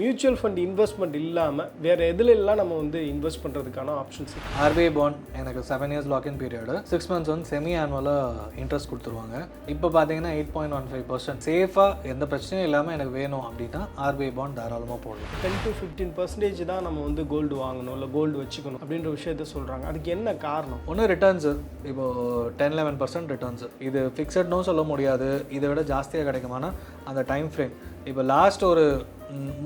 Mutual fund investment இல்லாமல் வேறு எதுல எல்லாம் நம்ம வந்து இன்வெஸ்ட் பண்ணுறதுக்கான ஆப்ஷன்ஸ் ஆர்பிஐ பாண்ட் எனக்கு seven years lock in period six months வந்து செமி ஆனுவலாக இன்ட்ரெஸ்ட் கொடுத்துருவாங்க. இப்போ பார்த்தீங்கன்னா eight point one five percent சேஃபாக எந்த பிரச்சனையும் இல்லாமல் எனக்கு வேணும் அப்படின்னா ஆர்பிஐ பாண்ட் தாராளமாக போடலாம். டென் டு ஃபிஃப்டீன் பர்சன்டேஜ் தான் நம்ம வந்து கோல்டு வாங்கணும் இல்லை கோல்டு வச்சுக்கணும் அப்படின்ற விஷயத்த சொல்கிறாங்க அதுக்கு என்ன காரணம்? ஒன்று ரிட்டர்ன்ஸு இப்போது டென் லெவன் பர்சன்ட் ரிட்டர்ன்ஸு இது ஃபிக்ஸட்னும் சொல்ல முடியாது. இதை விட ஜாஸ்தியாக கிடைக்குமானா அந்த டைம் ஃப்ரேம் இப்போ லாஸ்ட் ஒரு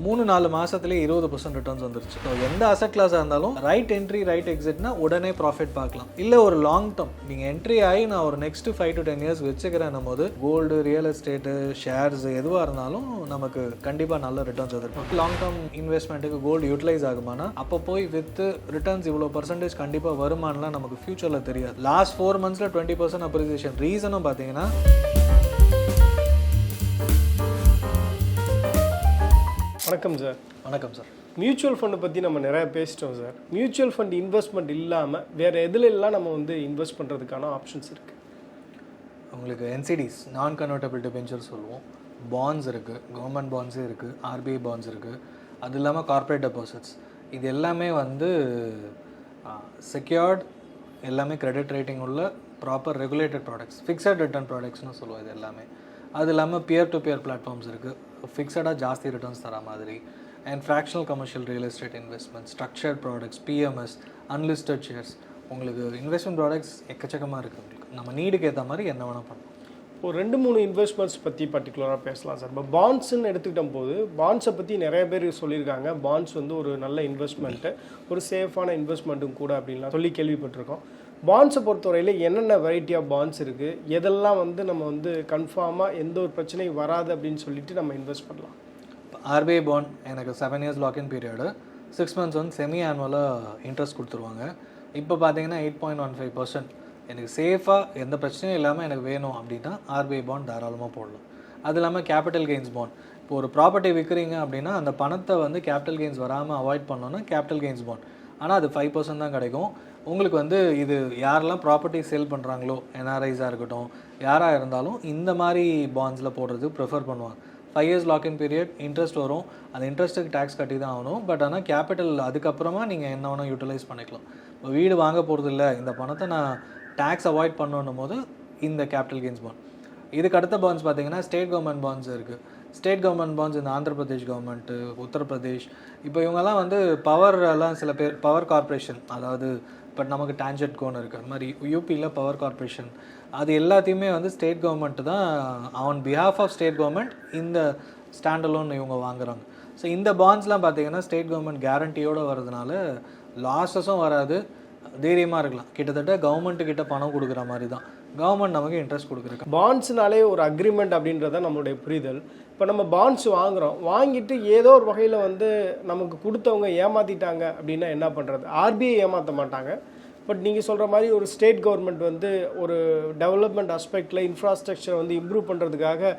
மூணு நாலு மாதத்துலேயே இருபது பர்சன்ட் ரிட்டர்ன்ஸ் வந்துருச்சு. ஸோ எந்த அசட் கிளாஸாக இருந்தாலும் ரைட் என்ட்ரி ரைட் எக்ஸிட்னா உடனே ப்ராஃபிட் பார்க்கலாம். இல்லை ஒரு லாங் டேர்ம் நீங்கள் என்ட்ரி ஆகி நான் ஒரு next five to ten years வச்சுக்கிறேன் போது கோல்டு ரியல் எஸ்டேட்டு ஷேர்ஸ் எதுவாக இருந்தாலும் நமக்கு கண்டிப்பாக நல்ல ரிட்டர்ன்ஸ் வந்துருக்கும் லாங் டேர்ம் இன்வெஸ்ட்மெண்ட்டுக்கு கோல்டு யூட்டிலைஸ் ஆகுமானா அப்போ போய் வித்து ரிட்டர்ன்ஸ் இவ்வளோ பர்சன்டேஜ் கண்டிப்பாக வருமானலாம் நமக்கு ஃபியூச்சரில் தெரியாது. லாஸ்ட் ஃபோர் மந்த்ஸில் டுவெண்ட்டி பர்சன்ட் அப்ரிசியேஷன் ரீசனும் பார்த்தீங்கன்னா வணக்கம் சார் வணக்கம் சார் மியூச்சுவல் ஃபண்டை பற்றி நம்ம நிறைய பேசிட்டோம் சார் மியூச்சுவல் ஃபண்ட் இன்வெஸ்ட்மெண்ட் இல்லாமல் வேறு எதுல எல்லாம் நம்ம வந்து இன்வெஸ்ட் பண்ணுறதுக்கான ஆப்ஷன்ஸ் இருக்குது உங்களுக்கு என்சிடிஸ் நான் கன்வெர்டபிள் டிபென்ச்சர் சொல்லுவோம். பாண்ட்ஸ் இருக்குது கவர்மெண்ட் பாண்ட்ஸே இருக்குது ஆர்பிஐ பாண்ட்ஸ் இருக்குது அது இல்லாமல் கார்ப்பரேட் டெபாசிட்ஸ் இது எல்லாமே வந்து செக்யூர்ட் எல்லாமே கிரெடிட் ரேட்டிங் உள்ள proper regulated products fixed return ப்ராடக்ட்ஸ்னு சொல்லுவோம் இது எல்லாமே. அது இல்லாமல் பியர் டு பியர் பிளாட்ஃபார்ம்ஸ் இருக்குது ஃபிக்ஸடாக ஜாஸ்தி ரிட்டர்ன்ஸ் தர மாதிரி. And fractional commercial real estate investment structured products PMS unlisted shares உங்களுக்கு இன்வெஸ்ட்மெண்ட் ப்ராடக்ட்ஸ் எக்கச்சக்கமாக இருக்குது உங்களுக்கு. நம்ம நீடுக்கு ஏற்ற மாதிரி என்ன வேணால் பண்ணலாம். ஒரு ரெண்டு மூணு இன்வெஸ்ட்மெண்ட்ஸ் பற்றி பர்டிகுலராக பேசலாம் சார். இப்போ பாண்ட்ஸ்ன்னு எடுத்துக்கிட்ட போது பாண்ட்ஸை பற்றி நிறைய பேர் சொல்லியிருக்காங்க. பாண்ட்ஸ் வந்து ஒரு நல்ல இன்வெஸ்ட்மெண்ட்டு ஒரு சேஃபான இன்வெஸ்ட்மெண்ட்டும் கூட அப்படின்லாம் சொல்லி கேள்விப்பட்டிருக்கோம். பாண்ட்ஸை பொறுத்தவரையில் என்னென்ன வெரைட்டி ஆஃப் பாண்ட்ஸ் இருக்குது எதெல்லாம் வந்து நம்ம வந்து கன்ஃபார்மாக எந்த ஒரு பிரச்சனையும் வராது அப்படின்னு சொல்லிட்டு நம்ம இன்வெஸ்ட் பண்ணலாம். ஆர்பிஐ பாண்ட் எனக்கு seven years lock in period six months வந்து செமி ஆனுவலாக இன்ட்ரெஸ்ட் கொடுத்துருவாங்க. இப்போ பார்த்தீங்கன்னா eight point one five percent எனக்கு சேஃபாக எந்த பிரச்சனையும் இல்லாமல் எனக்கு வேணும் அப்படின்னா ஆர்பிஐ பாண்ட் தாராளமாக போடலாம். அது இல்லாமல் கேபிட்டல் கெயின்ஸ் பாண்ட் இப்போ ஒரு ப்ராப்பர்ட்டி விற்கிறீங்க அப்படின்னா அந்த பணத்தை வந்து கேபிட்டல் கெயின்ஸ் வராமல் அவாய்ட் பண்ணோன்னா கேபிட்டல் கெயின்ஸ் பாண்ட் ஆனால் அது ஃபைவ் பர்சன்ட் தான் கிடைக்கும். உங்களுக்கு வந்து இது யாரெல்லாம் ப்ராப்பர்ட்டி சேல் பண்ணுறாங்களோ என்ஆர்ஐஸாக இருக்கட்டும் யாராக இருந்தாலும் இந்த மாதிரி பாண்ட்ஸில் போடுறது ப்ரிஃபர் பண்ணுவாங்க. Five years lock in period interest வரும். அந்த இன்ட்ரெஸ்ட்டுக்கு டேக்ஸ் கட்டி தான் ஆகணும். பட் ஆனால் கேபிட்டல் அதுக்கப்புறமா நீங்கள் என்ன வேணும் யூட்டிலைஸ் பண்ணிக்கலாம். இப்போ வீடு வாங்க போகிறது இல்லை இந்த பணத்தை நான் டேக்ஸ் அவாய்ட் பண்ணணும் போது இந்த கேபிட்டல் கெயின்ஸ் பாண்ட் இதுக்கு அடுத்த பாண்ட்ஸ் பார்த்தீங்கன்னா ஸ்டேட் கவர்மெண்ட் பாண்ட்ஸ் இருக்குது ஸ்டேட் கவர்மெண்ட் பாண்ட்ஸ் இந்த ஆந்திர பிரதேஷ் கவர்மெண்ட்டு உத்தரப்பிரதேஷ் இப்போ இவங்கெல்லாம் வந்து பவர் எல்லாம் சில பேர் பவர் கார்ப்பரேஷன் அதாவது பட் நமக்கு டான்ஜெட் கோன் இருக்குது அது மாதிரி யூபியில் பவர் கார்ப்பரேஷன் அது எல்லாத்தையுமே வந்து ஸ்டேட் கவர்மெண்ட் தான் on behalf of state government இந்த ஸ்டாண்டலோன் இவங்க வாங்குறாங்க. ஸோ இந்த பாண்ட்ஸ்லாம் பார்த்தீங்கன்னா ஸ்டேட் கவர்மெண்ட் கேரண்டியோடு வரதுனால லாஸஸும் வராது. தைரியமாக இருக்கலாம். கிட்டத்தட்ட கவர்மெண்ட்டு கிட்ட பணம் கொடுக்குற மாதிரி தான். கவர்மெண்ட் நமக்கு இன்ட்ரெஸ்ட் கொடுக்குறக்கு பாண்ட்ஸ்னாலே ஒரு அக்ரிமெண்ட் அப்படின்றத நம்மளுடைய புரிதல். இப்போ நம்ம பாண்ட்ஸ் வாங்குகிறோம் வாங்கிட்டு ஏதோ ஒரு வகையில் வந்து நமக்கு கொடுத்தவங்க ஏமாற்றிட்டாங்க அப்படின்னா என்ன பண்ணுறது ஆர்பிஐ ஏமாற்ற மாட்டாங்க. பட் நீங்கள் சொல்கிற மாதிரி ஒரு ஸ்டேட் கவர்மெண்ட் வந்து ஒரு டெவலப்மெண்ட் அஸ்பெக்டில் இன்ஃப்ராஸ்ட்ரக்சர் வந்து இம்ப்ரூவ் பண்ணுறதுக்காக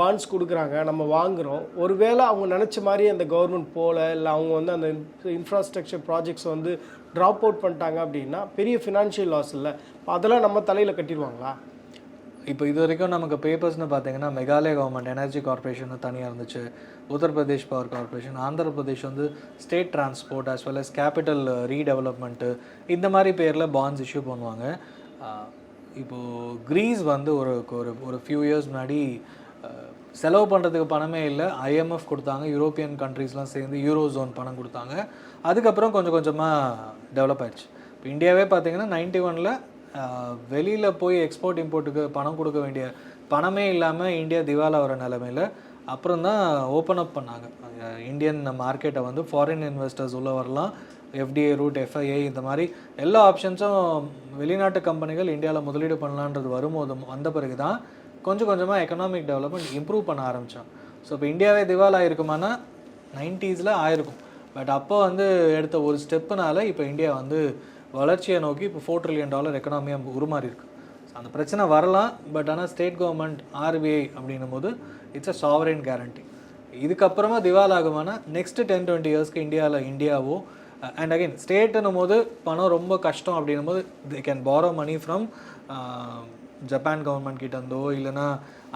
பாண்ட்ஸ் கொடுக்குறாங்க. நம்ம வாங்குகிறோம் ஒருவேளை அவங்க நினச்ச மாதிரி அந்த கவர்மெண்ட் போகல இல்லை அவங்க வந்து அந்த இன்ஃப்ராஸ்ட்ரக்சர் ப்ராஜெக்ட்ஸ் வந்து ட்ராப் அவுட் பண்ணிட்டாங்க அப்படின்னா பெரிய ஃபினான்ஷியல் லாஸ் இல்லை அதெல்லாம் நம்ம தலையில் கட்டிடுவாங்களா? இப்போ இது வரைக்கும் நமக்கு பேப்பர்ஸ்னு பார்த்தீங்கன்னா மெகாலய கவர்மெண்ட் எனர்ஜி கார்பரேஷன் தனியாக இருந்துச்சு. உத்தரப்பிரதேஷ் பவர் கார்பரேஷன் ஆந்திர பிரதேஷ் வந்து state transport as well as capital redevelopment இந்த மாதிரி பேரில் பாண்ட்ஸ் இஷ்யூ பண்ணுவாங்க. இப்போது க்ரீஸ் வந்து ஒரு ஒரு ஒரு ஃபியூ இயர்ஸ் முன்னாடி செலவு பண்ணுறதுக்கு பணமே இல்லை. ஐஎம்எஃப் கொடுத்தாங்க. யூரோப்பியன் கண்ட்ரீஸ்லாம் சேர்ந்து யூரோ ஜோன் பணம் கொடுத்தாங்க. அதுக்கப்புறம் கொஞ்சம் கொஞ்சமாக டெவலப் ஆயிடுச்சு. இப்போ இந்தியாவே பார்த்தீங்கன்னா நைன்டி ஒனில் வெளியில் போய் எக்ஸ்போர்ட் இம்போர்ட்டுக்கு பணம் கொடுக்க வேண்டிய பணமே இல்லாமல் இந்தியா திவாலா வர நிலமையில அப்புறம் தான் ஓப்பன் அப் பண்ணாங்க. இந்தியன் மார்க்கெட்டை வந்து ஃபாரின் இன்வெஸ்டர்ஸ் உள்ள வரலாம். எஃப்டிஏ ரூட் எஃப்ஐஏ இந்த மாதிரி எல்லா ஆப்ஷன்ஸும் வெளிநாட்டு கம்பெனிகள் இந்தியாவில் முதலீடு பண்ணலான்றது வரும்போது வந்த பிறகு தான் கொஞ்சம் கொஞ்சமாக எக்கனாமிக் டெவலப்மெண்ட் இம்ப்ரூவ் பண்ண ஆரம்பித்தோம் ஸோ இப்போ இந்தியாவே திவாலா இருக்குமானா நைன்ட்டீஸில் ஆயிருக்கும். பட் அப்போ வந்து எடுத்த ஒரு ஸ்டெப்புனால இப்போ இந்தியா வந்து வளர்ச்சியை நோக்கி இப்போ ஃபோர் ட்ரில்லியன் டாலர் எக்கனாமியாக உருமாறி இருக்கு அந்த பிரச்சனை வரலாம் பட் ஆனால் ஸ்டேட் கவர்மெண்ட் ஆர்பிஐ அப்படின்னும் போது இட்ஸ் அ சாவரின் கேரண்டி இதுக்கப்புறமா திவால் ஆகுமானா நெக்ஸ்ட் டென் டுவெண்ட்டி இயர்ஸ்க்கு இந்தியாவில் இந்தியாவோ அண்ட் அகைன் ஸ்டேட்டுன்னும் போது பணம் ரொம்ப கஷ்டம் அப்படின்னும் போது they can borrow money from Japan government கிட்ட இருந்தோ இல்லைனா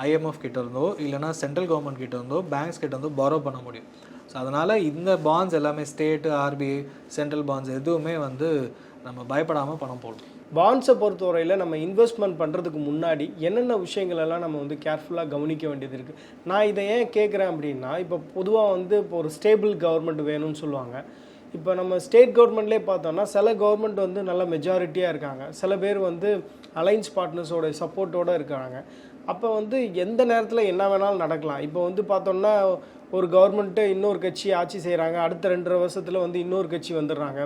ஐஎம்எஃப் கிட்ட இருந்தோ இல்லைனா சென்ட்ரல் கவர்மெண்ட் கிட்ட இருந்தோ பேங்க்ஸ் கிட்ட இருந்தோ பாரோ பண்ண முடியும். ஸோ அதனால் இந்த பாண்ட்ஸ் எல்லாமே ஸ்டேட்டு ஆர்பிஐ சென்ட்ரல் பாண்ட்ஸ் எதுவுமே வந்து நம்ம பயப்படாமல் பணம் போடணும். பாண்ட்ஸை பொறுத்தவரையில் நம்ம இன்வெஸ்ட்மெண்ட் பண்ணுறதுக்கு முன்னாடி என்னென்ன விஷயங்கள் எல்லாம் நம்ம வந்து கேர்ஃபுல்லாக கவனிக்க வேண்டியது இருக்குது நான் இதை ஏன் கேட்குறேன் அப்படின்னா இப்போ பொதுவாக வந்து இப்போ ஒரு ஸ்டேபிள் கவர்மெண்ட் வேணும்னு சொல்லுவாங்க. இப்போ நம்ம ஸ்டேட் கவர்மெண்ட்லேயே பார்த்தோம்னா சில கவர்மெண்ட் வந்து நல்ல மெஜாரிட்டியாக இருக்காங்க. சில பேர் வந்து அலைன்ஸ் பார்ட்னர்ஸோட சப்போர்ட்டோடு இருக்காங்க. அப்போ வந்து எந்த நேரத்தில் என்ன வேணாலும் நடக்கலாம். இப்போ வந்து பார்த்தோம்னா ஒரு கவர்மெண்ட்டு இன்னொரு கட்சி ஆட்சி செய்கிறாங்க அடுத்த ரெண்டரை வருஷத்தில் வந்து இன்னொரு கட்சி வந்துடுறாங்க.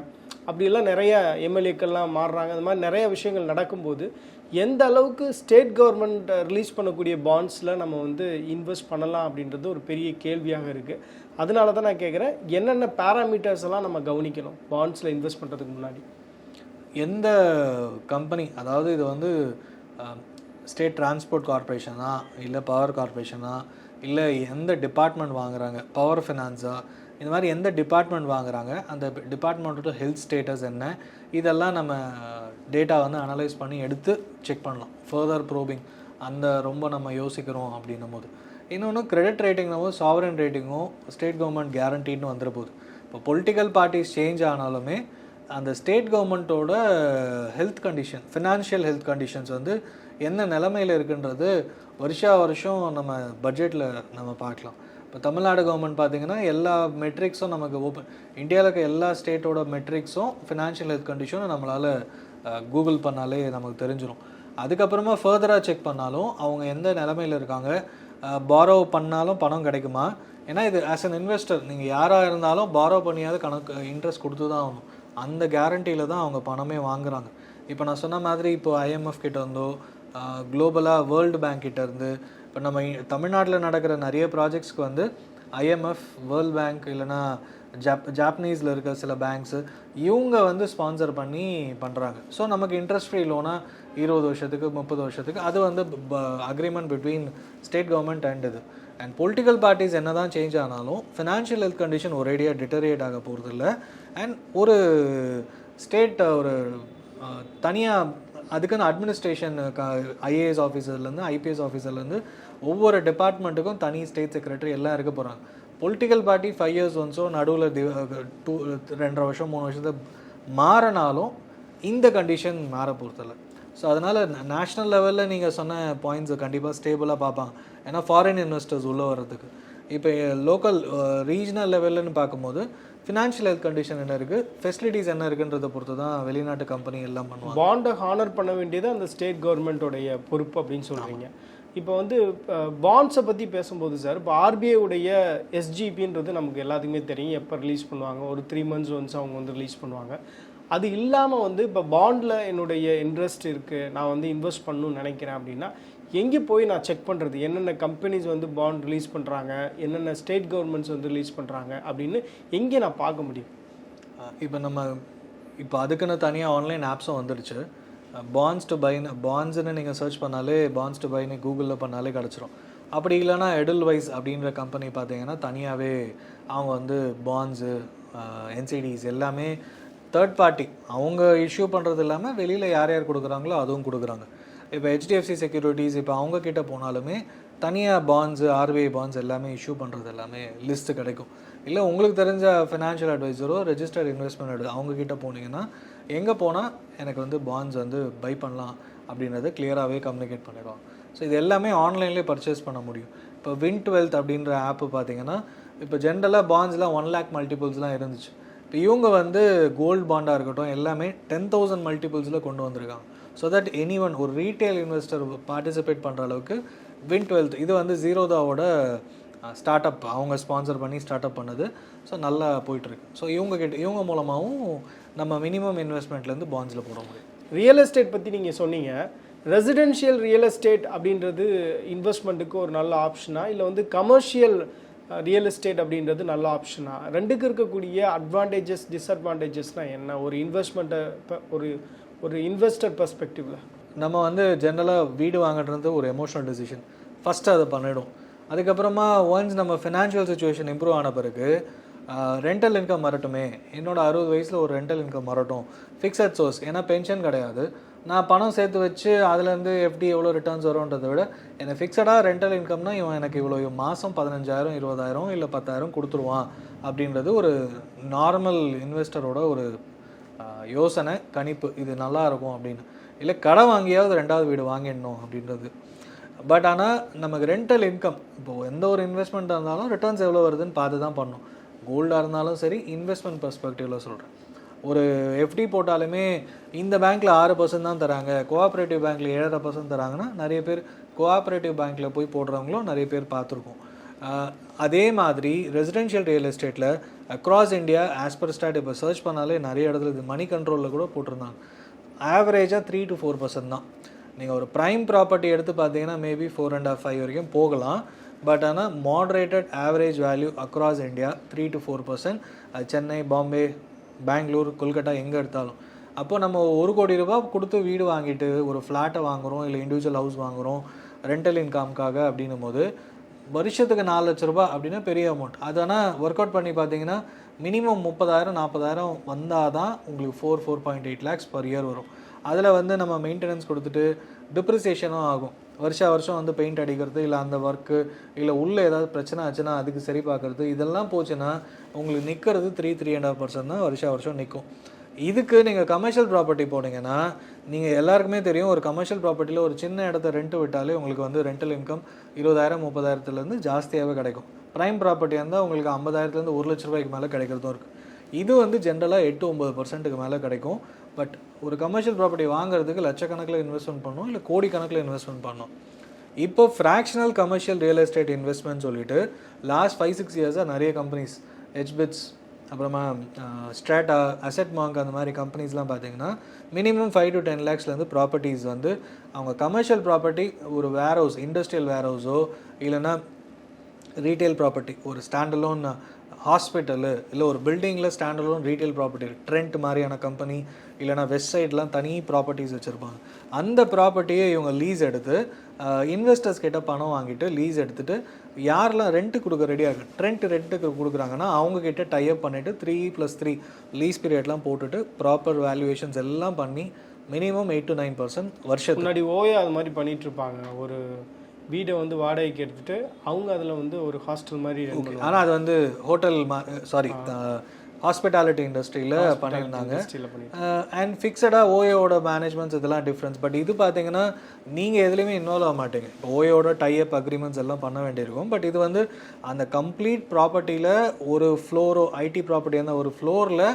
அப்படிலாம் நிறைய எம்எல்ஏக்கள்லாம் மாறுறாங்க. அந்த மாதிரி நிறைய விஷயங்கள் நடக்கும்போது எந்த அளவுக்கு ஸ்டேட் கவர்மெண்ட் ரிலீஸ் பண்ணக்கூடிய பாண்ட்ஸில் நம்ம வந்து இன்வெஸ்ட் பண்ணலாம் அப்படின்றது ஒரு பெரிய கேள்வியாக இருக்குது அதனால தான் நான் கேட்குறேன் என்னென்ன பேராமீட்டர்ஸ் எல்லாம் நம்ம கவனிக்கணும் பாண்ட்ஸில் இன்வெஸ்ட் பண்ணுறதுக்கு முன்னாடி? எந்த கம்பெனி அதாவது இது வந்து ஸ்டேட் டிரான்ஸ்போர்ட் கார்ப்பரேஷனா இல்லை பவர் கார்ப்பரேஷனா இல்லை எந்த டிபார்ட்மெண்ட் வாங்குறாங்க? பவர் ஃபினான்ஸா இந்த மாதிரி எந்த டிபார்ட்மெண்ட் வாங்குறாங்க அந்த டிபார்ட்மெண்ட்டோட ஹெல்த் ஸ்டேட்டஸ் என்ன இதெல்லாம் நம்ம டேட்டா வந்து அனலைஸ் பண்ணி எடுத்து செக் பண்ணலாம். ஃபர்தர் ப்ரோபிங் அந்த ரொம்ப நம்ம யோசிக்கிறோம் அப்படின்னும் போது இன்னொன்று கிரெடிட் ரேட்டிங்னும் போது சாவரன் ரேட்டிங்கும் ஸ்டேட் கவர்மெண்ட் கேரண்டின்னு வந்துட போகுது. இப்போ பொலிட்டிக்கல் பார்ட்டிஸ் சேஞ்ச் ஆனாலுமே அந்த ஸ்டேட் கவர்மெண்ட்டோட health condition financial health conditions வந்து என்ன நிலமையில் இருக்குன்றது வருஷா வருஷம் நம்ம பட்ஜெட்டில் நம்ம பார்க்கலாம். இப்போ தமிழ்நாடு கவர்மெண்ட் பார்த்தீங்கன்னா எல்லா மெட்ரிக்ஸும் நமக்கு ஓப்பன் இந்தியாவில் இருக்க எல்லா ஸ்டேட்டோட மெட்ரிக்ஸும் ஃபினான்ஷியல் ஹெல்த் கண்டிஷனும் நம்மளால் கூகுள் பண்ணாலே நமக்கு தெரிஞ்சிடும் அதுக்கப்புறமா ஃபர்தராக செக் பண்ணாலும் அவங்க எந்த நிலமையில் இருக்காங்க பாரோ பண்ணாலும் பணம் கிடைக்குமா? ஏன்னா இது ஆஸ் அன் இன்வெஸ்டர் நீங்கள் யாராக இருந்தாலும் பாரோ பண்ணியாவது கணக்கு இன்ட்ரெஸ்ட் கொடுத்து தான் ஆகணும். அந்த கேரண்டியில் தான் அவங்க பணமே வாங்குறாங்க. இப்போ நான் சொன்ன மாதிரி இப்போ ஐஎம்எஃப் கிட்ட இருந்தோ குளோபலாக வேர்ல்டு பேங்க் கிட்ட இருந்து இப்போ நம்ம தமிழ்நாட்டில் நடக்கிற நிறைய ப்ராஜெக்ட்ஸ்க்கு வந்து ஐஎம்எஃப் வேர்ல்ட் பேங்க் இல்லைன்னா ஜாப் ஜாப்பனீஸில் இருக்க சில பேங்க்ஸு இவங்க வந்து ஸ்பான்சர் பண்ணி பண்ணுறாங்க ஸோ நமக்கு இன்ட்ரெஸ்ட் ஃப்ரீ லோனாக இருபது வருஷத்துக்கு முப்பது வருஷத்துக்கு அது வந்து agreement between state government and இது. அண்ட் பொலிட்டிக்கல் பார்ட்டிஸ் என்ன தான் சேஞ்ச் ஆனாலும் ஃபினான்ஷியல் ஹெல்த் கண்டிஷன் ஒரேடியாக டிட்டரியேட் ஆக இல்லை அண்ட் ஒரு ஸ்டேட் ஒரு தனியாக அதுக்குன்னு அட்மினிஸ்ட்ரேஷன் ஐஏஎஸ் ஆஃபீஸர்லேருந்து ஐபிஎஸ் ஆஃபீஸர்லேருந்து ஒவ்வொரு டிபார்ட்மெண்ட்டுக்கும் தனி ஸ்டேட் செக்ரட்டரி எல்லாம் இருக்க போகிறாங்க பொலிட்டிக்கல் பார்ட்டி ஃபைவ் இயர்ஸ் ஒன்ஸோ நடுவில் டூ ரெண்டரை வருஷம் மூணு வருஷத்தை மாறினாலும் இந்த கண்டிஷன் மாற பொறுத்தல ஸோ அதனால் நேஷ்னல் லெவலில் நீங்கள் சொன்ன பாயிண்ட்ஸை கண்டிப்பாக ஸ்டேபிளாக பார்ப்பாங்க. ஏன்னா ஃபாரின் இன்வெஸ்டர்ஸ் உள்ளே வர்றதுக்கு. இப்போ லோக்கல் ரீஜனல் லெவல்லன்னு பார்க்கும்போது ஃபினான்ஷியல் ஹெல்த் கண்டிஷன் என்ன இருக்குது ஃபெசிலிட்டிஸ் என்ன இருக்குன்றதை பொறுத்து தான் வெளிநாட்டு கம்பெனி எல்லாம் பண்ணுவாங்க. பாண்டை ஹானர் பண்ண வேண்டியது அந்த ஸ்டேட் கவர்மெண்ட்டோடைய பொறுப்பு அப்படின்னு சொல்கிறீங்க இப்போ வந்து பாண்ட்ஸை பற்றி பேசும்போது சார் இப்போ ஆர்பிஐ உடைய எஸ்ஜிபின்றது நமக்கு எல்லாத்துக்குமே தெரியும். எப்போ ரிலீஸ் பண்ணுவாங்க? ஒரு த்ரீ மந்த்ஸ் ஒன்ஸ் அவங்க வந்து ரிலீஸ் பண்ணுவாங்க. அது இல்லாமல் வந்து இப்போ பாண்டில் என்னுடைய இன்ட்ரெஸ்ட் இருக்குது நான் வந்து இன்வெஸ்ட் பண்ணணும்னு நினைக்கிறேன் அப்படின்னா எங்கே போய் நான் செக் பண்ணுறது? என்னென்ன கம்பெனிஸ் வந்து பாண்ட் ரிலீஸ் பண்ணுறாங்க என்னென்ன ஸ்டேட் கவர்மெண்ட்ஸ் வந்து ரிலீஸ் பண்ணுறாங்க அப்படின்னு எங்கே நான் பார்க்க முடியும்? இப்போ நம்ம இப்போ அதுக்குன்னு தனியாக ஆன்லைன் ஆப்ஸும் வந்துடுச்சு பாண்ட்ஸ் டு பைன்னு பாண்ட்ஸ்னு நீங்கள் சர்ச் பண்ணாலே பாண்ட்ஸ் டு பைன்னு கூகுளில் பண்ணாலே கிடச்சிரும். அப்படி இல்லைன்னா எடல் வைஸ் அப்படின்ற கம்பெனி பார்த்தீங்கன்னா தனியாகவே அவங்க வந்து பாண்ட்ஸு என்சிடிஸ் எல்லாமே தேர்ட் பார்ட்டி அவங்க இஷ்யூ பண்ணுறது இல்லாமல் வெளியில் யார் யார் கொடுக்குறாங்களோ அதுவும் கொடுக்குறாங்க. இப்போ ஹெச்டிஎஃப்சி செக்யூரிட்டிஸ் இப்போ அவங்கக்கிட்ட போனாலுமே தனியாக பாண்ட்ஸு ஆர்பிஐ பாண்ட்ஸ் எல்லாமே இஷ்யூ பண்ணுறது எல்லாமே லிஸ்ட்டு கிடைக்கும். இல்லை உங்களுக்கு தெரிஞ்ச ஃபினான்ஷியல் அட்வைசரோ ரெஜிஸ்டர்ட் இன்வெஸ்ட்மெண்ட் அட்வை அவங்கக்கிட்ட போனீங்கன்னா எங்கே போனால் எனக்கு வந்து பாண்ட்ஸ் வந்து பை பண்ணலாம் அப்படின்றத கிளியராகவே கம்யூனிகேட் பண்ணிடுவாங்க. ஸோ இது எல்லாமே ஆன்லைன்லேயே பர்ச்சேஸ் பண்ண முடியும். இப்போ வின் டுவெல்த் அப்படின்ற ஆப்பு பார்த்தீங்கன்னா இப்போ ஜென்ரலாக பாண்ட்ஸ்லாம் ஒன் லேக் மல்டிபிள்ஸ்லாம் இருந்துச்சு. இப்போ இவங்க வந்து கோல்டு பாண்டாக இருக்கட்டும் எல்லாமே டென் தௌசண்ட் மல்டிபிள்ஸில் கொண்டு வந்திருக்காங்க. ஸோ தட் எனி ஒன் ஒரு ரீட்டைல் இன்வெஸ்டர் பார்ட்டிசிபேட் பண்ணுற அளவுக்கு வின் டுவெல்த் இது வந்து ஜீரோதாவோட ஸ்டார்ட் அப் அவங்க ஸ்பான்சர் பண்ணி ஸ்டார்ட் அப் பண்ணது. ஸோ நல்லா போயிட்டுருக்கு. ஸோ இவங்க கிட்ட இவங்க மூலமாகவும் நம்ம மினிமம் இன்வெஸ்ட்மெண்ட்லேருந்து பாண்ட்ஸில் போட முடியும். ரியல் எஸ்டேட் பற்றி நீங்கள் சொன்னீங்க. ரெசிடென்ஷியல் ரியல் எஸ்டேட் அப்படின்றது இன்வெஸ்ட்மெண்ட்டுக்கு ஒரு நல்ல ஆப்ஷனா இல்லை வந்து கமர்ஷியல் ரியல் எஸ்டேட் அப்படின்றது நல்ல ஆப்ஷனா ரெண்டுக்கு இருக்கக்கூடிய அட்வான்டேஜஸ் டிஸ்அட்வான்டேஜஸ்னால் என்ன? ஒரு இன்வெஸ்ட்மெண்ட்டை ஒரு ஒரு இன்வெஸ்டர் பர்ஸ்பெக்டிவில் நம்ம வந்து ஜென்ரலாக வீடு வாங்குறது ஒரு எமோஷனல் டெசிஷன் ஃபஸ்ட்டு அதை பண்ணிடும். அதுக்கப்புறமா ஒன்ஸ் நம்ம ஃபினான்ஷியல் சுச்சுவேஷன் இம்ப்ரூவ் ஆன பிறகு ரெண்டல் இன்கம் வரட்டுமே. என்னோடய அறுபது வயசில் ஒரு ரெண்டல் இன்கம் வரட்டும். ஃபிக்ஸட் சோர்ஸ் ஏன்னா பென்ஷன் கிடையாது. நான் பணம் சேர்த்து வச்சு அதுலேருந்து எப்படி எவ்வளோ ரிட்டர்ன்ஸ் வரும்ன்றதை விட எனக்கு ஃபிக்ஸடாக ரெண்டல் இன்கம்னா இவன் எனக்கு இவ்வளோ மாதம் பதினஞ்சாயிரம் இருபதாயிரம் இல்லை பத்தாயிரம் கொடுத்துருவான் அப்படின்றது ஒரு நார்மல் இன்வெஸ்டரோட ஒரு யோசனை கணிப்பு இது நல்லா இருக்கும் அப்படின்னு. இல்லை கடை வாங்கியாவது ரெண்டாவது வீடு வாங்கிடணும் அப்படின்றது. பட் ஆனால் நமக்கு ரெண்டல் இன்கம் இப்போது எந்த ஒரு இன்வெஸ்ட்மெண்ட்டாக இருந்தாலும் ரிட்டர்ன்ஸ் எவ்வளோ வருதுன்னு பார்த்து தான் பண்ணணும். கோல்டாக இருந்தாலும் சரி இன்வெஸ்ட்மெண்ட் பர்ஸ்பெக்டிவில் சொல்கிறேன் ஒரு எஃப்டி போட்டாலுமே இந்த பேங்க்கில் ஆறு பர்சன்ட் தான் தராங்க. கோஆப்ரேட்டிவ் பேங்க்கில் ஏழரை பர்சன்ட் தராங்கன்னா நிறைய பேர் கோஆப்ரேட்டிவ் பேங்க்கில் போய் போடுறவங்களும் நிறைய பேர் பார்த்துருக்கோம். அதே மாதிரி ரெசிடென்ஷியல் ரியல் எஸ்டேட்டில் across India as per stat இப்போ சர்ச் பண்ணாலே நிறைய இடத்துல இது மணி கண்ட்ரோலில் கூட போட்டிருந்தாங்க. ஆவரேஜாக த்ரீ டு ஃபோர் பர்சன்ட் தான். நீங்கள் ஒரு ப்ரைம் ப்ராப்பர்ட்டி எடுத்து பார்த்தீங்கன்னா maybe four and half five வரைக்கும் போகலாம். பட் ஆனால் moderated average value across India three to four percent Chennai Bombay Bangalore Kolkata எங்கே எடுத்தாலும். அப்போ நம்ம ஒரு கோடி ரூபா கொடுத்து வீடு வாங்கிட்டு ஒரு ஃப்ளாட்டை வாங்குறோம் இல்லை இண்டிவிஜுவல் ஹவுஸ் வாங்குறோம் ரெண்டல் இன்கம்காக அப்படின்னும் போது வருஷத்துக்கு நாலு லட்ச ரூபாய் அப்படின்னா பெரிய அமௌண்ட் அது ஆனால் ஒர்க் அவுட் பண்ணி பார்த்தீங்கன்னா மினிமம் முப்பதாயிரம் நாற்பதாயிரம் வந்தால் தான் உங்களுக்கு four four point eight lakhs per year வரும். அதில் வந்து நம்ம மெயின்டெனன்ஸ் கொடுத்துட்டு டிப்ரிசியேஷனும் ஆகும். வருஷா வருஷம் வந்து பெயிண்ட் அடிக்கிறது இல்லை அந்த ஒர்க்கு இல்லை உள்ளே ஏதாவது பிரச்சனை ஆச்சுன்னா அதுக்கு சரி பார்க்குறது இதெல்லாம் போச்சுன்னா உங்களுக்கு நிற்கிறது three three and half percent தான் வருஷா வருஷம் நிற்கும் இதுக்கு நீங்கள் கமர்ஷியல் ப்ராப்பர்ட்டி போனீங்கன்னா நீங்கள் எல்லாருக்குமே தெரியும் ஒரு கமர்ஷியல் ப்ராப்பர்ட்டியில் ஒரு சின்ன இடத்த ரெண்ட் விட்டாலே உங்களுக்கு வந்து ரெண்டல் இன்கம் இருபதாயிரம் முப்பதாயிரத்துலேருந்து ஜாஸ்தியாகவே கிடைக்கும். ப்ரைம் ப்ராப்பர்ட்டியாக இருந்தால் உங்களுக்கு ஐம்பதாயிரத்துலேருந்து ஒரு லட்ச ரூபாய்க்கு மேலே கிடைக்கிறதும் இருக்குது இது வந்து ஜென்ரலாக எட்டு ஒம்பது பர்சன்ட்டுக்கு மேலே கிடைக்கும். பட் ஒரு கமர்ஷியல் ப்ராப்பர்ட்டி வாங்குறதுக்கு லட்சக்கணக்கில் இன்வெஸ்ட்மெண்ட் பண்ணணும் இல்லை கோடிக்கணக்கில் இன்வெஸ்ட்மெண்ட் பண்ணணும். இப்போ fractional commercial real estate investment சொல்லிட்டு லாஸ்ட் ஃபைவ் சிக்ஸ் இயர்ஸாக நிறைய கம்பெனிஸ் ஹெச்பிட்ஸ் அப்புறமா ஸ்ட்ராட்டா அசெட் மாங்க் அந்த மாதிரி கம்பெனிஸ்லாம் பார்த்தீங்கன்னா மினிமம் ஃபைவ் டு டென் லேக்ஸ்லேருந்து ப்ராப்பர்ட்டிஸ் வந்து அவங்க கமர்ஷியல் ப்ராப்பர்ட்டி ஒரு வேர் ஹவுஸ் இண்டஸ்ட்ரியல் வேர் ஹவுஸோ இல்லைன்னா ரீட்டைல் ப்ராப்பர்ட்டி ஒரு ஸ்டாண்டலோன் ஹாஸ்பிட்டலு இல்லை ஒரு பில்டிங்கில் ஸ்டாண்டலோன் ரீட்டைல் ப்ராப்பர்ட்டி ட்ரெண்ட் மாதிரியான கம்பெனி இல்லைனா வெஸ்ட் சைட்லாம் தனி ப்ராப்பர்ட்டிஸ் வச்சுருப்பாங்க. அந்த ப்ராப்பர்ட்டியை இவங்க லீஸ் எடுத்து இன்வெஸ்டர்ஸ் கிட்ட பணம் வாங்கிட்டு லீஸ் எடுத்துகிட்டு யாரெல்லாம் ரெண்ட் கொடுக்க ரெடியாக இருக்கு? ட்ரெண்ட் ரெண்ட்டுக்கு கொடுக்குறாங்கன்னா அவங்க கிட்ட டைப் பண்ணிவிட்டு த்ரீ ப்ளஸ் த்ரீ லீஸ் பீரியட்லாம் போட்டுட்டு ப்ராப்பர் வேல்யூவேஷன்ஸ் எல்லாம் பண்ணி minimum eight to nine percent வருஷத்துக்கு. முன்னாடி ஓயா அது மாதிரி பண்ணிட்டு இருப்பாங்க. ஒரு வீடை வந்து வாடகைக்கு எடுத்துட்டு அவங்க அதில் வந்து ஒரு ஹாஸ்டல் மாதிரி. ஆனால் அது வந்து ஹோட்டல் சாரி ஹாஸ்பிட்டாலிட்டி இண்டஸ்ட்ரியில் பண்ணியிருந்தாங்க. அண்ட் ஃபிக்ஸடாக ஓயோட மேனேஜ்மெண்ட்ஸ் இதெல்லாம் டிஃப்ரென்ஸ் பட் இது பார்த்தீங்கன்னா நீங்கள் எதுலேயுமே இன்வால்வ் ஆக மாட்டீங்க. ஓயோட டைப் அக்ரிமெண்ட்ஸ் எல்லாம் பண்ண வேண்டியிருக்கும். பட் இது வந்து அந்த கம்ப்ளீட் ப்ராப்பர்ட்டியில் ஒரு ஃப்ளோரோ ஐடி ப்ராப்பர்ட்டி அந்த ஒரு ஃப்ளோரில்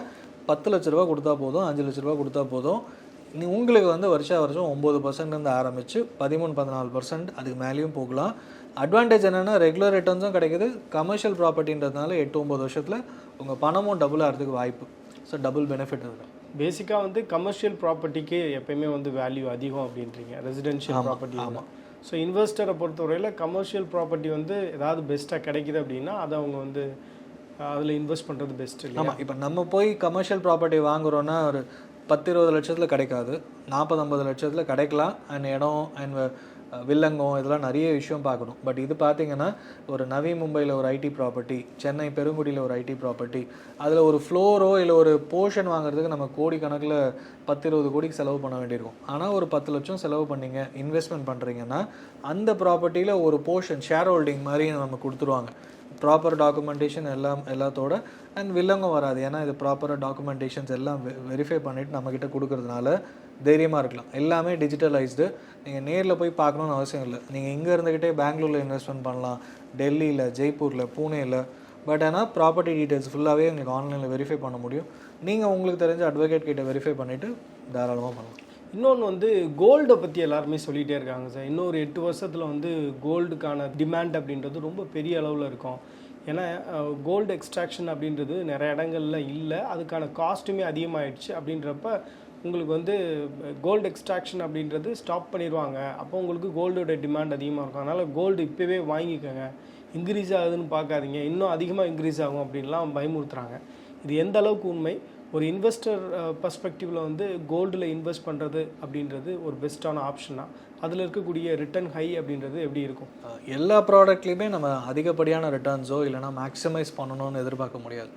பத்து லட்ச ரூபா கொடுத்தா போதும் அஞ்சு லட்ச ரூபா கொடுத்தா போதும். நீ உங்களுக்கு வந்து வருஷா வருஷம் ஒம்பது பர்சன்ட்லேருந்து ஆரம்பித்து பதிமூணு பதினாலு பர்சன்ட் அதுக்கு மேலேயும் போகலாம். அட்வான்டேஜ் என்னென்னா ரெகுலர் ரிட்டர்ன்ஸும் கிடைக்குது. கமர்ஷியல் ப்ராப்பர்ட்டின்றதுனால எட்டு ஒம்பது வருஷத்தில் உங்கள் பணமும் டபுள் ஆகிறதுக்கு வாய்ப்பு. ஸோ டபுள் பெனிஃபிட் இருக்குது பேசிக்காக வந்து கமர்ஷியல் ப்ராப்பர்ட்டிக்கு எப்பயுமே வந்து வேல்யூ அதிகம் அப்படின்றீங்க. ரெசிடென்ஷியல் ப்ராப்பர்ட்டி ஸோ இன்வெஸ்டரை பொறுத்தவரையில் கமர்ஷியல் ப்ராப்பர்ட்டி வந்து ஏதாவது பெஸ்ட்டாக கிடைக்குது அப்படின்னா அதை அவங்க வந்து அதில் இன்வெஸ்ட் பண்ணுறது பெஸ்ட் இல்லையா? ஆமாம் இப்போ நம்ம போய் கமர்ஷியல் ப்ராப்பர்ட்டி வாங்குறோன்னா ஒரு பத்து இருபது லட்சத்தில் கிடைக்காது. நாற்பது ஐம்பது லட்சத்தில் கிடைக்கலாம். அண்ட் இடம் அண்ட் வில்லங்கம் இதெல்லாம் நிறைய விஷயம் பார்க்கணும். பட் இது பார்த்தீங்கன்னா ஒரு நவி மும்பையில் ஒரு ஐடி ப்ராப்பர்ட்டி சென்னை பெருங்குடியில் ஒரு ஐடி ப்ராப்பர்ட்டி அதில் ஒரு ஃப்ளோரோ இல்லை ஒரு போர்ஷன் வாங்குறதுக்கு நம்ம கோடி கணக்கில் பத்து இருபது கோடிக்கு செலவு பண்ண வேண்டியிருக்கும். ஆனால் ஒரு பத்து லட்சம் செலவு பண்ணீங்க இன்வெஸ்ட்மெண்ட் பண்ணுறீங்கன்னா அந்த ப்ராப்பர்ட்டியில் ஒரு போர்ஷன் ஷேர் ஹோல்டிங் மாதிரி நம்ம கொடுத்துருவாங்க. ப்ராப்பர் டாக்குமெண்டேஷன் எல்லாம் எல்லாத்தோட அண்ட் வில்லங்கம் வராது. ஏன்னா இது ப்ராப்பராக டாக்குமெண்டேஷன்ஸ் எல்லாம் வெரிஃபை பண்ணிவிட்டு நம்மக்கிட்ட கொடுக்கறதுனால தைரியமாக இருக்கலாம். எல்லாமே டிஜிட்டலைஸ்டு நீங்கள் நேரில் போய் பார்க்கணுன்னு அவசியம் இல்லை. நீங்கள் இங்கே இருந்துக்கிட்டே பெங்களூரில் இன்வெஸ்ட்மெண்ட் பண்ணலாம் டெல்லியில் ஜெய்ப்பூரில் பூனேயில் பட் ஆனால் ப்ராப்பர்ட்டி டீட்டெயில்ஸ் ஃபுல்லாகவே எங்களுக்கு ஆன்லைனில் வெரிஃபை பண்ண முடியும். நீங்கள் உங்களுக்கு தெரிஞ்ச அட்வொகேட் கிட்டே வெரிஃபை பண்ணிவிட்டு தாராளமாக பண்ணலாம். இன்னொன்று வந்து கோல்டை பற்றி எல்லாருமே சொல்லிகிட்டே இருக்காங்க சார். இன்னொரு எட்டு வருஷத்தில் வந்து கோல்டுக்கான டிமாண்ட் அப்படின்றது ரொம்ப பெரிய அளவில் இருக்கும். ஏன்னா கோல்டு எக்ஸ்ட்ராக்ஷன் அப்படின்றது நிறைய இடங்கள்ல இல்லை. அதுக்கான காஸ்ட்டுமே அதிகமாகிடுச்சு அப்படின்றப்ப உங்களுக்கு வந்து கோல்டு எக்ஸ்ட்ராக்ஷன் அப்படின்றது ஸ்டாப் பண்ணிடுவாங்க. அப்போ உங்களுக்கு கோல்டோட டிமாண்ட் அதிகமாக இருக்கும். அதனால் கோல்டு இப்போவே வாங்கிக்கோங்க. இன்க்ரீஸ் ஆகுதுன்னு பார்க்காதீங்க. இன்னும் அதிகமாக இன்க்ரீஸ் ஆகும் அப்படின்லாம் பயமுறுத்துகிறாங்க இது எந்த அளவுக்கு உண்மை? ஒரு இன்வெஸ்டர் பர்ஸ்பெக்டிவில் வந்து கோல்டில் இன்வெஸ்ட் பண்ணுறது அப்படின்றது ஒரு பெஸ்ட்டான ஆப்ஷனாக அதில் இருக்கக்கூடிய ரிட்டர்ன் ஹை அப்படின்றது எப்படி இருக்கும்? எல்லா ப்ராடக்ட்லேயுமே நம்ம அதிகப்படியான ரிட்டர்ன்ஸோ இல்லைனா மேக்ஸிமைஸ் பண்ணணும்னு எதிர்பார்க்க முடியாது.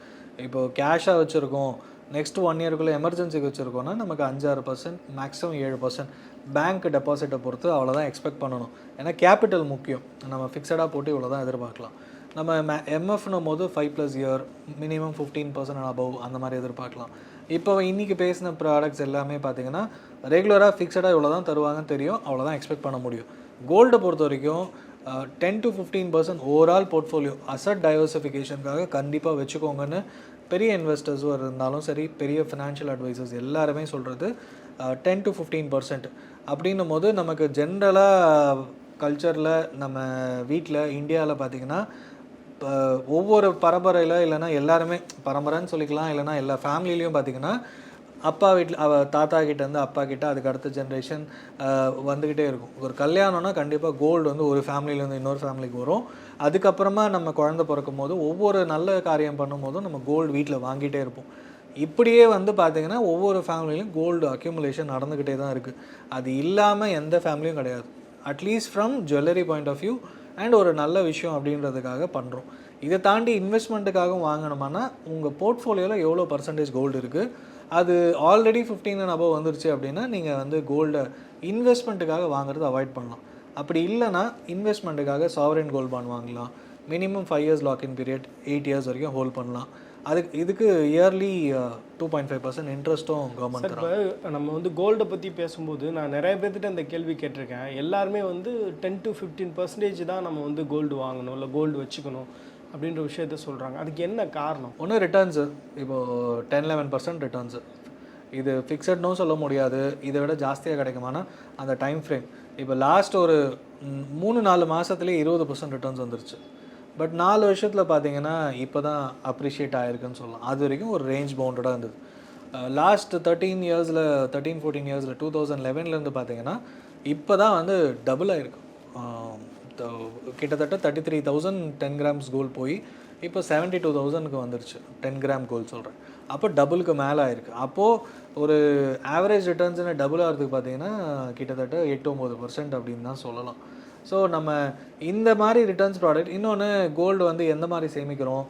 இப்போது கேஷாக வச்சுருக்கோம் நெக்ஸ்ட் ஒன் இயருக்குள்ளே எமர்ஜென்சிக்கு வச்சுருக்கோன்னா நமக்கு அஞ்சாறு பர்சன்ட் மேக்ஸிமம் ஏழு பர்சன்ட் பேங்க் டெபாசிட்டை பொறுத்து அவ்வளோதான் எக்ஸ்பெக்ட் பண்ணணும். ஏன்னா கேபிட்டல் முக்கியம். நம்ம ஃபிக்ஸடாக போட்டு இவ்வளோ தான் எதிர்பார்க்கலாம். நம்ம எம்எஃப்னும் போது five plus year minimum fifteen percent above அந்த மாதிரி எதிர்பார்க்கலாம். இப்போ இன்னைக்கு பேசின ப்ராடக்ட்ஸ் எல்லாமே பார்த்தீங்கன்னா ரெகுலராக ஃபிக்ஸடாக இவ்வளோ தான் தருவாங்கன்னு தெரியும். அவ்வளோதான் எக்ஸ்பெக்ட் பண்ண முடியும். கோல்டை பொறுத்த வரைக்கும் ten to fifteen percent overall portfolio asset டைவர்சிஃபிகேஷனுக்காக கண்டிப்பாக வச்சுக்கோங்கன்னு பெரிய இன்வெஸ்டர்ஸும் இருந்தாலும் சரி பெரிய ஃபினான்ஷியல் அட்வைசர்ஸ் எல்லாருமே சொல்கிறது டென் டு ஃபிஃப்டீன் பர்சன்ட் அப்படின்னும் போது நமக்கு ஜென்ரலாக கல்ச்சரில் நம்ம வீட்டில் இந்தியாவில் பார்த்தீங்கன்னா ஒவ்வொரு பரம்பரையில் இல்லைன்னா எல்லாருமே பரம்பரைன்னு சொல்லிக்கலாம் இல்லைன்னா எல்லா ஃபேமிலிலையும் பார்த்தீங்கன்னா அப்பா வீட்டில் அவ தாத்தா கிட்டேருந்து அப்பா கிட்ட அதுக்கு அடுத்த ஜென்ரேஷன் வந்துக்கிட்டே இருக்கும். ஒரு கல்யாணம்னா கண்டிப்பாக கோல்டு வந்து ஒரு ஃபேமிலியிலேருந்து இன்னொரு ஃபேமிலிக்கு வரும். அதுக்கப்புறமா நம்ம குழந்தை பிறக்கும் போது ஒவ்வொரு நல்ல காரியம் பண்ணும்போதும் நம்ம கோல்டு வீட்டில் வாங்கிட்டே இருப்போம். இப்படியே வந்து பார்த்திங்கன்னா ஒவ்வொரு ஃபேமிலியிலும் கோல்டு அக்யூமுலேஷன் நடந்துக்கிட்டே தான் இருக்குது அது இல்லாமல் எந்த ஃபேமிலியும் கிடையாது. At least from jewellery point of view and ஒரு நல்ல விஷயம் அப்படின்றதுக்காக பண்ணுறோம் இதை தாண்டி இன்வெஸ்ட்மெண்ட்டுக்காக வாங்கணுமானா உங்கள் போர்ட்ஃபோலியோவில் எவ்வளோ பர்சன்டேஜ் கோல்டு இருக்குது அது ஆல்ரெடி ஃபிஃப்டீன் அண்ட் அபவ் வந்துருச்சு அப்படின்னா நீங்கள் வந்து கோல்டை இன்வெஸ்ட்மெண்ட்டுக்காக வாங்குறது அவாய்ட் பண்ணலாம். அப்படி இல்லைன்னா இன்வெஸ்ட்மெண்ட்டுக்காக சாவரின் கோல்ட் பாண்ட் வாங்கலாம். Minimum five years lock in period eight years வரைக்கும் ஹோல்ட் பண்ணலாம். அதுக்கு இதுக்கு yearly two point five percent இன்ட்ரெஸ்ட்டும் government இப்போ நம்ம வந்து கோல்டை பற்றி பேசும்போது நான் நிறைய பேர்த்திட்ட இந்த கேள்வி கேட்டிருக்கேன். எல்லாருமே வந்து டென் டு ஃபிஃப்டீன் பர்சன்டேஜ் தான் நம்ம வந்து கோல்டு வாங்கணும் இல்லை கோல்டு வச்சுக்கணும் அப்படின்ற விஷயத்த சொல்கிறாங்க அதுக்கு என்ன காரணம்? ஒன்று ரிட்டர்ன்ஸு இப்போது டென் லெவன் பர்சன்ட் ரிட்டர்ன்ஸு இது ஃபிக்ஸட்னும் சொல்ல முடியாது. இதை விட ஜாஸ்தியாக கிடைக்குமானா அந்த டைம் ஃப்ரேம் இப்போ லாஸ்ட் ஒரு மூணு நாலு மாதத்துலேயே இருபது பர்சன்ட் ரிட்டர்ன்ஸ் வந்துருச்சு. பட் நாலு வருஷத்தில் பார்த்தீங்கன்னா இப்போ தான் அப்ரிஷியேட் ஆகிருக்குன்னு சொல்லலாம். அது வரைக்கும் ஒரு ரேஞ்ச் பவுண்டடாக இருந்தது. லாஸ்ட் தேர்ட்டீன் இயர்ஸில் தேர்ட்டீன் ஃபோர்டீன் இயர்ஸில் டூ தௌசண்ட் லெவன்லேருந்து பார்த்தீங்கன்னா இப்போ தான் வந்து டபுள் ஆகிருக்கும் கிட்டத்தட்ட thirty three thousand ten grams gold போய் இப்போ செவன்ட்டி டூ தௌசண்ட்க்கு வந்துருச்சு. டென் கிராம் கோல் சொல்கிறேன் அப்போ டபுளுக்கு மேலே ஆயிருக்கு. அப்போது ஒரு ஆவரேஜ் ரிட்டர்ன்ஸ்னு டபுள் ஆகிறதுக்கு பார்த்தீங்கன்னா கிட்டத்தட்ட எட்டு ஒம்பது பர்சன்ட் அப்படின்னு தான் சொல்லலாம். ஸோ நம்ம இந்த மாதிரி ரிட்டர்ன்ஸ் ப்ராடக்ட் இன்னொன்று கோல்டு வந்து எந்த மாதிரி சேமிக்கிறோம்?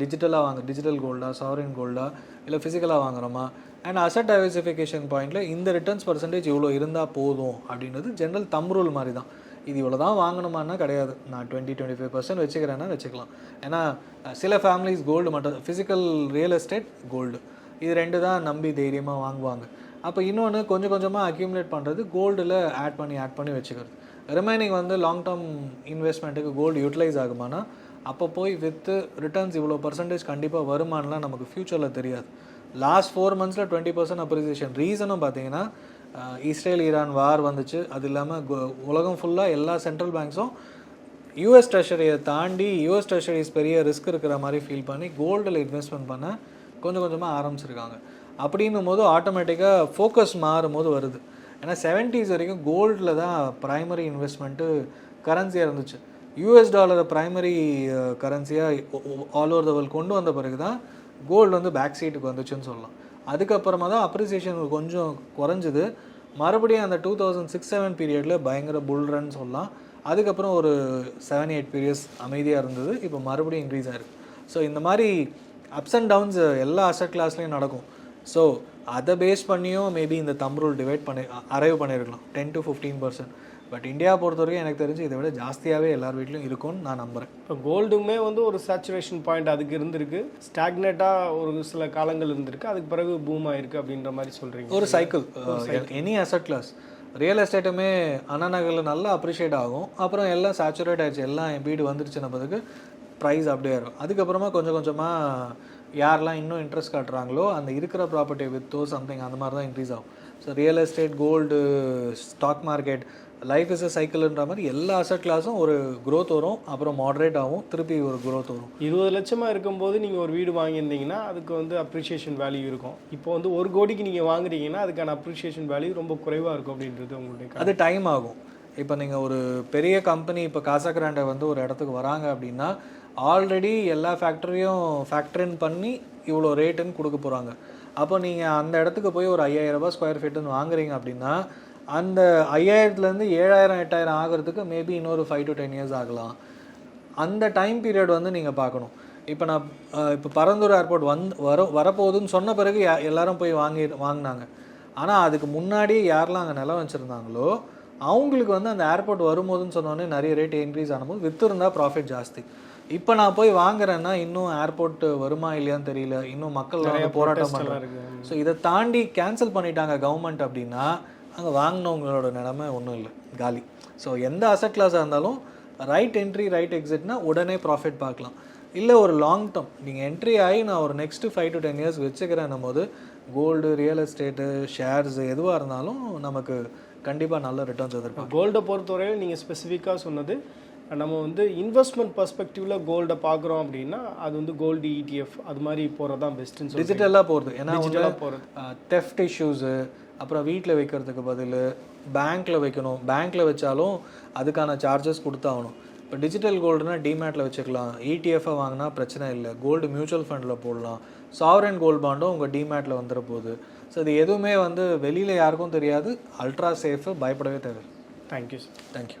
டிஜிட்டலாக வாங்க டிஜிட்டல் கோல்டா சாவரின் கோல்டா இல்லை ஃபிசிக்கலாக வாங்குறோமா? அண்ட் அசட் டைவர்சிஃபிகேஷன் பாயிண்ட்டில் இந்த ரிட்டர்ன்ஸ் பர்சன்டேஜ் இவ்வளோ இருந்தால் போதும் அப்படின்றது ஜென்ரல் தம் ரூல் மாதிரி தான் இது இவ்வளோ தான் வாங்கணுமான்னா கிடையாது. நான் டுவெண்ட்டி டுவெண்ட்டி ஃபைவ் பர்சன்ட் வச்சுக்கிறேன்னா வச்சுக்கலாம். ஏன்னா சில ஃபேமிலிஸ் கோல்டு மட்டும் ஃபிசிக்கல் ரியல் எஸ்டேட் கோல்டு இது ரெண்டு தான் நம்பி தைரியமாக வாங்குவாங்க. அப்போ இன்னொன்று கொஞ்சம் கொஞ்சமாக அக்யூமுலேட் பண்ணுறது கோல்டில் ஆட் பண்ணி ஆட் பண்ணி வச்சுக்கிறது. ரிமைனிங் வந்து லாங் டேர்ம் இன்வெஸ்ட்மெண்ட்டுக்கு கோல்டு யூட்டிலைஸ் ஆகுமானா அப்போ போய் வித்து ரிட்டர்ன்ஸ் இவ்வளோ பர்சன்டேஜ் கண்டிப்பாக வருமானலாம் நமக்கு ஃப்யூச்சரில் தெரியாது. லாஸ்ட் ஃபோர் மந்த்ஸில் டுவெண்ட்டி பர்சன்ட் அப்ரிசியேஷன் ரீசனும் பார்த்தீங்கன்னா இஸ்ரேல் ஈரான் வார் வந்துச்சு. அது இல்லாமல் உலகம் ஃபுல்லாக எல்லா சென்ட்ரல் பேங்க்ஸும் யூஎஸ் ட்ரெஷரியை தாண்டி யூஎஸ் ட்ரெஷரிஸ் பெரிய ரிஸ்க் இருக்கிற மாதிரி ஃபீல் பண்ணி கோல்டில் இன்வெஸ்ட்மெண்ட் பண்ண கொஞ்சம் கொஞ்சமாக ஆரம்பிச்சிருக்காங்க. அப்படின்னும் போது ஆட்டோமேட்டிக்காக ஃபோக்கஸ் மாறும் போது வருது. ஏன்னா செவன்ட்டீஸ் வரைக்கும் கோல்டில் தான் ப்ரைமரி இன்வெஸ்ட்மெண்ட்டு கரன்சியாக இருந்துச்சு. யூஎஸ் டாலரை ப்ரைமரி கரன்சியாக ஆல் ஓவர் த வேர்ல்டு கொண்டு வந்த பிறகு தான் கோல்டு வந்து பேக் சீட்டுக்கு வந்துச்சுன்னு சொல்லலாம். அதுக்கப்புறமா தான் அப்ரிசியேஷன் கொஞ்சம் குறைஞ்சிது. மறுபடியும் அந்த டூ தௌசண்ட் சிக்ஸ் செவன் பீரியடில் பயங்கர புல்ரன் சொல்லலாம். அதுக்கப்புறம் ஒரு செவன் எயிட் பீரியட்ஸ் அமைதியாக இருந்தது. இப்போ மறுபடியும் இன்க்ரீஸ் ஆயிருக்கு. ஸோ இந்த மாதிரி அப்ஸ் அண்ட் டவுன்ஸ் எல்லா அசட் கிளாஸ்லேயும் நடக்கும். ஸோ அதை பேஸ் பண்ணியும் மேபி இந்த தம் ரூல் டிவைட் பண்ணி அரைவ் பண்ணியிருக்கலாம். Ten to fifteen percent but India பொறுத்த வரைக்கும் எனக்கு தெரிஞ்சு இதை விட ஜாஸ்தியாகவே எல்லார் வீட்லையும் இருக்கும்னு நான் நம்புகிறேன் இப்போ கோல்டுமே வந்து ஒரு சேச்சுரேஷன் பாயிண்ட் அதுக்கு இருந்திருக்கு. ஸ்டாக்னேட்டாக ஒரு சில காலங்கள் இருந்திருக்கு. அதுக்கு பிறகு பூம் ஆயிருக்கு அப்படின்ற மாதிரி சொல்கிறீங்க ஒரு cycle any asset class real எஸ்டேட்டுமே அண்ணா நகரில் நல்லா அப்ரிஷியேட் ஆகும். அப்புறம் எல்லாம் சேச்சுரேட் ஆயிடுச்சு. எல்லாம் என் வீடு வந்துருச்சுன்ன பிறகு ப்ரைஸ் அப்படியே இருக்கும் அதுக்கப்புறமா கொஞ்சம் கொஞ்சமாக யாரெல்லாம் இன்னும் இன்ட்ரெஸ்ட் காட்டுறாங்களோ அந்த இருக்கிற ப்ராப்பர்ட்டியை வித்தோ சம்திங் அந்த மாதிரி தான் இன்க்ரீஸ் ஆகும் so real estate gold stock market life is a சைக்கிள்ன்ற மாதிரி எல்லா அசட் கிளாஸும் ஒரு growth வரும் அப்புறம் மாடரேட் ஆகும் திருப்பி ஒரு growth வரும். இருபது லட்சமாக இருக்கும்போது நீங்கள் ஒரு வீடு வாங்கியிருந்தீங்கன்னா அதுக்கு வந்து அப்ரிஷியேஷன் வேல்யூ இருக்கும். இப்போ வந்து ஒரு கோடிக்கு நீங்கள் வாங்குறீங்கன்னா அதுக்கான அப்ரிஷியேஷன் வேல்யூ ரொம்ப குறைவாக இருக்கும் அப்படின்றது உங்களுடைய. அது டைம் ஆகும். இப்போ நீங்கள் ஒரு பெரிய கம்பெனி இப்போ காசா கிராண்டை வந்து ஒரு இடத்துக்கு வராங்க அப்படின்னா ஆல்ரெடி எல்லா ஃபேக்டரியும் ஃபேக்டரின் பண்ணி இவ்வளோ ரேட்டுன்னு கொடுக்க போகிறாங்க அப்போ நீங்கள் அந்த இடத்துக்கு போய் ஒரு ஐயாயிரம் ஸ்கொயர் ஃபீட்டுன்னு வாங்குறீங்க அப்படின்னா அந்த ஐயாயிரத்துலேருந்து ஏழாயிரம் எட்டாயிரம் ஆகிறதுக்கு மேபி இன்னொரு ஃபைவ் டு டென் இயர்ஸ் ஆகலாம். அந்த டைம் பீரியட் வந்து நீங்கள் பார்க்கணும். இப்போ நான் இப்போ பரந்தூர் ஏர்போர்ட் வந்து வர வரப்போகுதுன்னு சொன்ன பிறகு எல்லாரும் போய் வாங்கி வாங்கினாங்க. ஆனால் அதுக்கு முன்னாடியே யாரெல்லாம் அங்கே நிலம் வச்சுருந்தாங்களோ அவங்களுக்கு வந்து அந்த ஏர்போர்ட் வரும்போதுன்னு சொன்னோடனே நிறைய ரேட் இன்க்ரீஸ் ஆனபோது விற்றுருந்தால் ப்ராஃபிட் ஜாஸ்தி. இப்போ நான் போய் வாங்குறேன்னா இன்னும் ஏர்போர்ட் வருமா இல்லையான்னு தெரியல. இன்னும் மக்கள் போராட்டம் பண்ணுறாங்க ஸோ இதை தாண்டி கேன்சல் பண்ணிட்டாங்க கவர்மெண்ட் அப்படின்னா அங்கே வாங்கினவங்களோட நிலைமை ஒன்றும் இல்லை. காலி. ஸோ எந்த அசட் கிளாஸாக இருந்தாலும் ரைட் என்ட்ரி ரைட் எக்ஸிட்னா உடனே ப்ராஃபிட் பார்க்கலாம். இல்லை ஒரு லாங் டேர்ம் நீங்கள் என்ட்ரி ஆகி நான் ஒரு next five to ten years வச்சுக்கிறேன்னும் போது கோல்டு ரியல் எஸ்டேட்டு ஷேர்ஸ் எதுவாக இருந்தாலும் நமக்கு கண்டிப்பாக நல்ல ரிட்டர்ன்ஸ் எதிர்பார்க்கலாம். கோல்டை பொறுத்தவரையில் நீங்கள் ஸ்பெசிஃபிக்காக சொன்னது நம்ம வந்து இன்வெஸ்ட்மெண்ட் பர்ஸ்பெக்டிவ்ல கோல்டை பார்க்குறோம் அப்படின்னா அது வந்து கோல்டு இடிஎஃப் அது மாதிரி போகிறது தான் பெஸ்ட்டுன்னு சொல்லி டிஜிட்டலாக போகிறது ஏன்னா டிஜிட்டலாக போகிறது தெஃப்ட் இஷ்யூஸு அப்புறம் வீட்டில் வைக்கிறதுக்கு பதில் பேங்க்கில் வைக்கணும். பேங்க்கில் வச்சாலும் அதுக்கான சார்ஜஸ் கொடுத்தாகணும். இப்போ டிஜிட்டல் கோல்டுனா டிமேட்டில் வச்சுக்கலாம். E இடிஎஃப்ஐ வாங்கினா பிரச்சனை இல்லை. கோல்டு மியூச்சுவல் ஃபண்டில் போடலாம். சாவரன் கோல்டு பாண்டும் உங்கள் டிமேட்டில் வந்துட போகுது. ஸோ இது எதுவுமே வந்து வெளியில் யாருக்கும் தெரியாது. அல்ட்ரா சேஃபு பயப்படவே தேவை thank you sir thank you